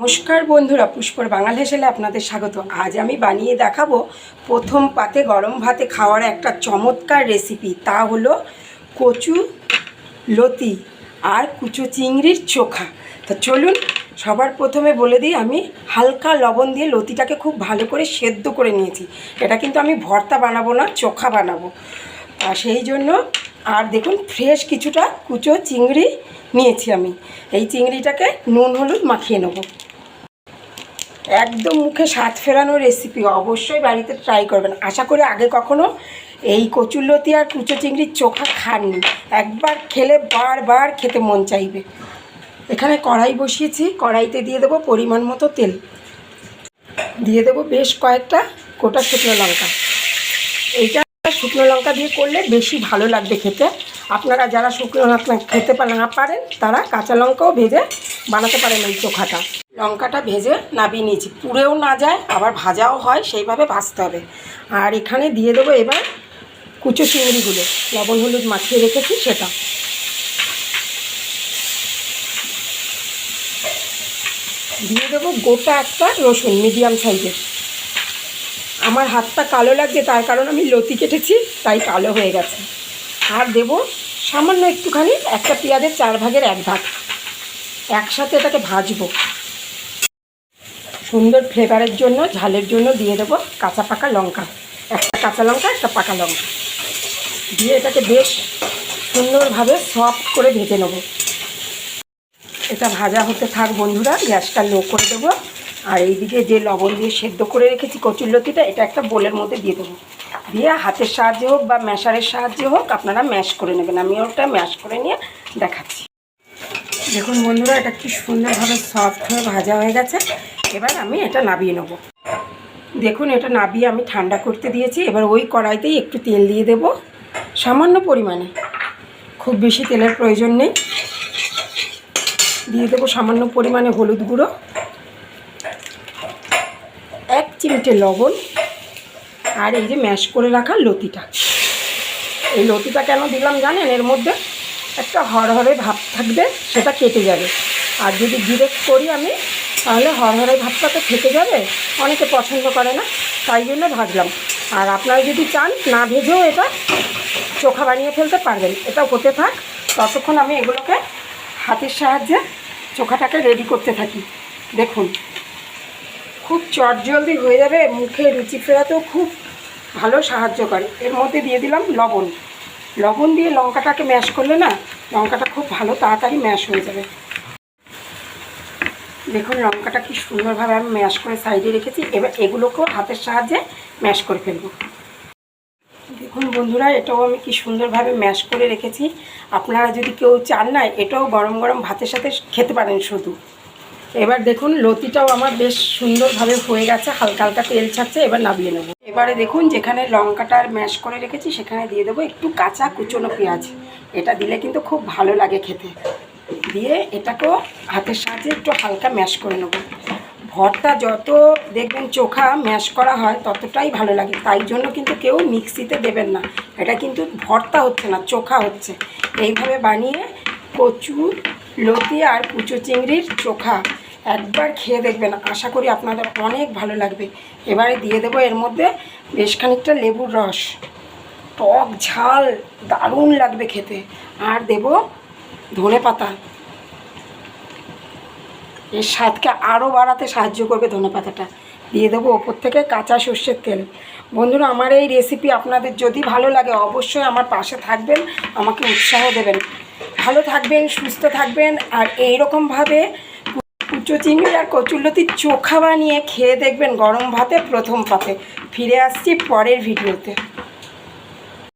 নমস্কার বন্ধুরা, পুষ্পর বাঙাল হেসেলে আপনাদের স্বাগত। আজ আমি বানিয়ে দেখাবো প্রথম পাতে গরম ভাতে খাওয়ার একটা চমৎকার রেসিপি তা হলো কচু, লতি আর কুচো চিংড়ির চোখা। তো চলুন, সবার প্রথমে বলে দিই, আমি হালকা লবণ দিয়ে লতিটাকে খুব ভালো করে সেদ্ধ করে নিয়েছি। এটা কিন্তু আমি ভর্তা বানাবো না, চোখা বানাবো। আর সেই জন্য, আর দেখুন ফ্রেশ কিছুটা কুচো চিংড়ি নিয়েছি আমি। এই চিংড়িটাকে নুন, হলুদ মাখিয়ে নেব। একদম মুখে স্বাদ ফেরানো রেসিপি অবশ্যই বাড়িতে ট্রাই করবেন। আশা করি আগে কখনো এই কচুরলতি আর কুচো চিংড়ির চোখা খাননি। একবার খেলে বারবার খেতে মন চাইবে। এখানে কড়াই বসিয়েছি, কড়াইতে দিয়ে দেবো পরিমাণ মতো তেল। দিয়ে দেবো বেশ কয়েকটা গোটা শুকনো লঙ্কা। এইটা শুকনো লঙ্কা দিয়ে করলে বেশি ভালো লাগবে খেতে। আপনারা যারা শুকনো লঙ্কা খেতে না পারেন, তারা কাঁচা লঙ্কাও ভেজে বানাতে পারেন এই চোখাটা। লঙ্কাটা ভেজে নাবিয়ে নিয়েছি। পুড়েও না যায়, আবার ভাজাও হয়, সেইভাবে ভাজতে হবে। আর এখানে দিয়ে দেবো এবার কুচো চিংড়িগুলো। লবণ হলুদ মাখিয়ে রেখেছি সেটা। দিয়ে দেবো গোটা একটা রসুন, মিডিয়াম সাইজের। আমার হাতটা কালো লাগছে, তার কারণ আমি লতি কেটেছি, তাই কালো হয়ে গেছে। আর দেবো সামান্য একটুখানি, একটা পেঁয়াজের চার ভাগের এক ভাগ। একসাথে এটাকে ভাজবো। সুন্দর ফ্লেভারের জন্য, ঝালের জন্য দিয়ে দেবো কাঁচা পাকা লঙ্কা। একটা কাঁচা লঙ্কা, একটা পাকা লঙ্কা। দিয়ে এটাকে বেশ সুন্দরভাবে সফট করে ভেজে নেব। এটা ভাজা হতে থাক বন্ধুরা, গ্যাসটা লো করে দেবো। আর এইদিকে যে লবণ দিয়ে সেদ্ধ করে রেখেছি কচুরলতিটা এটা একটা বোলের মধ্যে দিয়ে দেবো। দিয়ে হাতের সাহায্যে হোক বা ম্যাশারের সাহায্যে হোক, আপনারা ম্যাশ করে নেবেন। আমি ওটা ম্যাশ করে নিয়ে দেখাচ্ছি। দেখুন বন্ধুরা, এটা কি সুন্দরভাবে সফট হয়ে ভাজা হয়ে গেছে। এবার আমি এটা নাবিয়ে নেব। দেখুন, এটা নাবিয়ে আমি ঠান্ডা করতে দিয়েছি। এবার ওই কড়াইতেই একটু তেল দিয়ে দেব, সামান্য পরিমাণে। খুব বেশি তেলের প্রয়োজন নেই। দিয়ে দেবো সামান্য পরিমাণে হলুদ গুঁড়ো, এক চিমটে লবণ, আর এই যে ম্যাশ করে রাখা লতিটা। এই লতিটা কেন দিলাম জানেন? এর মধ্যে একটা হরহরে ভাব থাকবে, সেটা কেটে যাবে। আর যদি ডিরেক্ট করি আমি তাহলে হরহরে ভাতটা তো থেকে যাবে, অনেকে পছন্দ করে না, তাই জন্য ভাজলাম। আর আপনারা যদি চান, না ভেজেও এটা চোখা বানিয়ে ফেলতে পারবেন। এটা হতে থাক, ততক্ষণ আমি এগুলোকে হাতের সাহায্যে চোখাটাকে রেডি করতে থাকি। দেখুন, খুব চটজলদি হয়ে যাবে, মুখে রুচি ফেরাতেও খুব ভালো সাহায্য করে। এর মধ্যে দিয়ে দিলাম লবণ। লবণ দিয়ে লঙ্কাটাকে ম্যাশ করলে না, লঙ্কাটা খুব ভালো তাড়াতাড়ি ম্যাশ হয়ে যাবে। দেখুন, লঙ্কাটা কি সুন্দরভাবে আমি ম্যাশ করে সাইডে রেখেছি। এবার এগুলোকেও হাতের সাহায্যে ম্যাশ করে ফেলব। দেখুন বন্ধুরা, এটাও আমি কি সুন্দরভাবে ম্যাশ করে রেখেছি। আপনারা যদি কেউ চান না, এটাও গরম গরম ভাতের সাথে খেতে পারেন শুধু। এবার দেখুন, লতিটাও আমার বেশ সুন্দরভাবে হয়ে গেছে, হালকা হালকা তেল ছাড়ছে, এবার নামিয়ে নেব। এবারে দেখুন, যেখানে লঙ্কাটা ম্যাশ করে রেখেছি, সেখানে দিয়ে দেবো একটু কাঁচা কুচনো পেঁয়াজ। এটা দিলে কিন্তু খুব ভালো লাগে খেতে। দিয়ে এটাকেও হাতের সাহায্যে একটু হালকা ম্যাশ করে নেব। ভরটা যত দেখবেন চোখা ম্যাশ করা হয়, ততটাই ভালো লাগে। তাই জন্য কিন্তু কেউ মিক্সিতে দেবেন না। এটা কিন্তু ভর্তা হচ্ছে না, চোখা হচ্ছে। এইভাবে বানিয়ে কচু, লতি আর কুচো চিংড়ির চোখা একবার খেয়ে দেখবেন। আশা করি আপনাদের অনেক ভালো লাগবে। এবারে দিয়ে দেবো এর মধ্যে বেশ খানিকটা লেবুর রস। টক ঝাল দারুণ লাগবে খেতে। আর দেব ধনে পাতা এর স্বাদকে আরও বাড়াতে সাহায্য করবে ধনে পাতাটা দিয়ে দেবো ওপর থেকে কাঁচা সর্ষের তেল। বন্ধুরা, আমার এই রেসিপি আপনাদের যদি ভালো লাগে, অবশ্যই আমার পাশে থাকবেন, আমাকে উৎসাহ দেবেন। ভালো থাকবেন, সুস্থ থাকবেন, আর এইরকমভাবে কুচো চিংড়ি আর কচুরলতির চোখা বানিয়ে খেয়ে দেখবেন গরম ভাতে, প্রথম পাতে ফিরে আসছি পরের ভিডিওতে।